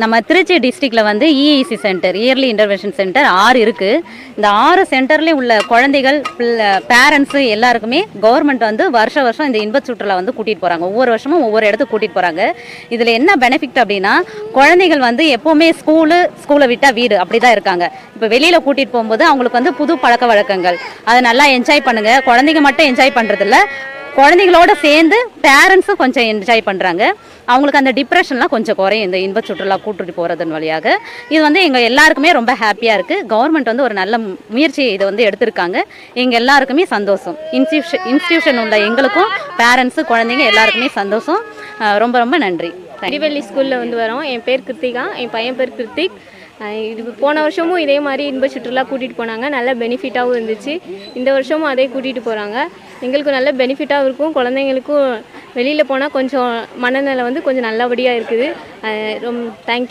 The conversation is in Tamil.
நம்ம திருச்சி டிஸ்ட்ரிக்டில் வந்து EIC center early intervention center ஆறு இருக்குது இந்த ஆறு சென்டர்லேயும் உள்ள குழந்தைகள் பேரண்ட்ஸு எல்லாருக்குமே கவர்மெண்ட் வந்து வருஷ வருஷம் இந்த இன்ப சுற்றுலா வந்து கூட்டிகிட்டு போகிறாங்க ஒவ்வொரு வருஷமும் ஒவ்வொரு இடத்துக்கு கூட்டிகிட்டு போகிறாங்க இதில் என்ன பெனிஃபிட் அப்படின்னா குழந்தைகள் வந்து எப்போவுமே ஸ்கூலு ஸ்கூலை விட்டால் வீடு. அப்படி தான் இருக்காங்க. இப்போ வெளியில் கூட்டிகிட்டு போகும்போது அவங்களுக்கு வந்து புது பழக்க வழக்கங்கள். அதை நல்லா என்ஜாய் பண்ணுங்கள் குழந்தைங்க மட்டும் என்ஜாய் பண்ணுறதில்ல குழந்தைகளோட குழந்தைங்களோட சேர்ந்து பேரண்ட்ஸும் கொஞ்சம் என்ஜாய் பண்ணுறாங்க அவங்களுக்கு அந்த டிப்ரெஷன்லாம் கொஞ்சம் குறையும். இந்த இன்ப சுற்றுலா கூட்டுட்டு போகிறதன் வழியாக. இது வந்து எங்கள் எல்லாருக்குமே ரொம்ப ஹாப்பியாக இருக்குது கவர்மெண்ட் வந்து ஒரு நல்ல முயற்சி இதை வந்து எடுத்திருக்காங்க. எங்கள் எல்லாருக்குமே சந்தோஷம். இன்ஸ்டியூஷன் இன்ஸ்டியூஷன் உள்ள எங்களுக்கும் பேரண்ட்ஸு குழந்தைங்க எல்லாருக்குமே சந்தோஷம். ரொம்ப ரொம்ப நன்றி. Thank அடிவெள்ளி ஸ்கூலில் வந்து வரோம். என் பேர் கிருத்திகா. என் பையன் பேர் கிருத்திக். இது போன வருஷமும் இதே மாதிரி இன்ப சுற்றுலா கூட்டிகிட்டு போனாங்க. நல்ல பெனிஃபிட்டாகவும் இருந்துச்சு. இந்த வருஷமும் அதே கூட்டிகிட்டு போகிறாங்க எங்களுக்கு நல்ல பெனிஃபிட்டாகவும் இருக்கும். குழந்தைங்களுக்கும் வெளியில் போனால் கொஞ்சம் மனநிலை வந்து கொஞ்சம் நல்லபடியாக இருக்குது. ரொம்ப தேங்க்யூ